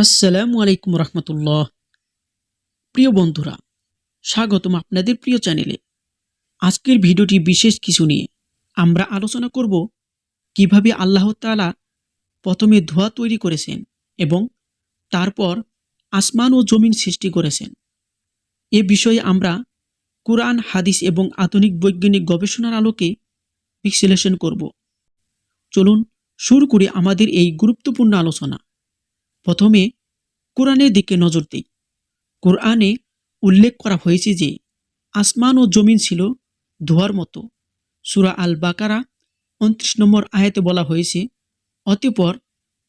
আসসালামু আলাইকুম রহমতুল্লাহ। প্রিয় বন্ধুরা, স্বাগতম আপনাদের প্রিয় চ্যানেলে। আজকের ভিডিওটি বিশেষ কিছু নিয়ে আমরা আলোচনা করব কীভাবে আল্লাহ তাআলা প্রথমে ধোঁয়া তৈরি করেছেন এবং তারপর আসমান ও জমিন সৃষ্টি করেছেন। এ বিষয়ে আমরা কোরআন, হাদিস এবং আধুনিক বৈজ্ঞানিক গবেষণার আলোকে বিশ্লেষণ করব। চলুন শুরু করে আমাদের এই গুরুত্বপূর্ণ আলোচনা। প্রথমে কোরআনের দিকে নজর দিই। কোরআনে উল্লেখ করা হয়েছে যে, আসমান ও জমিন ছিল ধোয়ার মতো। সুরা আল বাকারা উনত্রিশ নম্বর আয়াতে বলা হয়েছে, অতঃপর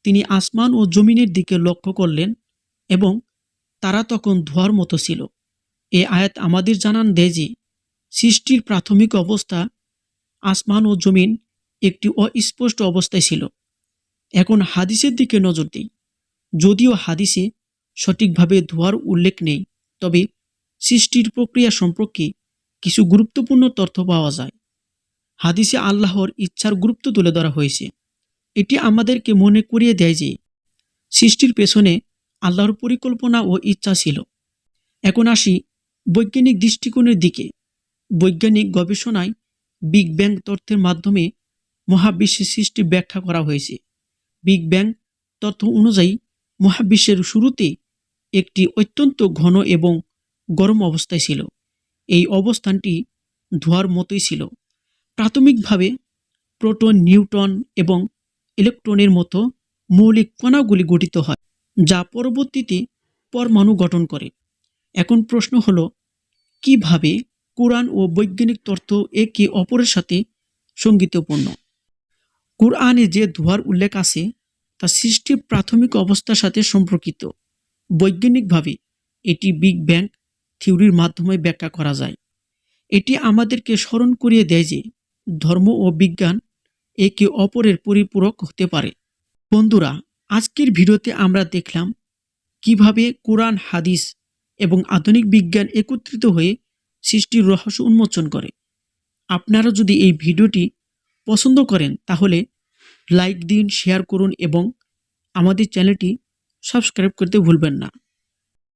তিনি আসমান ও জমিনের দিকে লক্ষ্য করলেন এবং তারা তখন ধোয়ার মতো ছিল। এ আয়াত আমাদের জানান দেয় যে, সৃষ্টির প্রাথমিক অবস্থা আসমান ও জমিন একটি অস্পষ্ট অবস্থায় ছিল। এখন হাদিসের দিকে নজর দিই। যদিও হাদিসে সঠিকভাবে ধোয়ার উল্লেখ নেই, তবে সৃষ্টির প্রক্রিয়া সম্পর্কে কিছু গুরুত্বপূর্ণ তথ্য পাওয়া যায়। হাদিসে আল্লাহর ইচ্ছার গুরুত্ব তুলে ধরা হয়েছে। এটি আমাদেরকে মনে করিয়ে দেয় যে সৃষ্টির পেছনে আল্লাহর পরিকল্পনা ও ইচ্ছা ছিল। এখন আসি বৈজ্ঞানিক দৃষ্টিকোণের দিকে। বৈজ্ঞানিক গবেষণায় বিগ ব্যাং তথ্যের মাধ্যমে মহাবিশ্বের সৃষ্টি ব্যাখ্যা করা হয়েছে। বিগ ব্যাং তথ্য অনুযায়ী মহাবিশ্বের শুরুতে একটি অত্যন্ত ঘন এবং গরম অবস্থায় ছিল। এই অবস্থানটি ধোঁয়ার মতোই ছিল। প্রাথমিকভাবে প্রোটন নিউটন এবং ইলেকট্রনের মতো মৌলিক কণাগুলি গঠিত হয়, যা পরবর্তীতে পরমাণু গঠন করে। এখন প্রশ্ন হল, কীভাবে কোরআন ও বৈজ্ঞানিক তথ্য একে অপরের সাথে সঙ্গীতপূর্ণ? কোরআনে যে ধোঁয়ার উল্লেখ আছে তা সৃষ্টির প্রাথমিক অবস্থার সাথে সম্পর্কিত। বৈজ্ঞানিকভাবে এটি বিগ ব্যাং থিওরির মাধ্যমে ব্যাখ্যা করা যায়। এটি আমাদেরকে স্মরণ করিয়ে দেয় যে ধর্ম ও বিজ্ঞান একে অপরের পরিপূরক হতে পারে। বন্ধুরা, আজকের ভিডিওতে আমরা দেখলাম কীভাবে কোরআন, হাদিস এবং আধুনিক বিজ্ঞান একত্রিত হয়ে সৃষ্টির রহস্য উন্মোচন করে। আপনারা যদি এই ভিডিওটি পছন্দ করেন, তাহলে লাইক দিন শেয়ার করুন এবং আমাদের চ্যানেলটি সাবস্ক্রাইব করতে ভুলবেন না।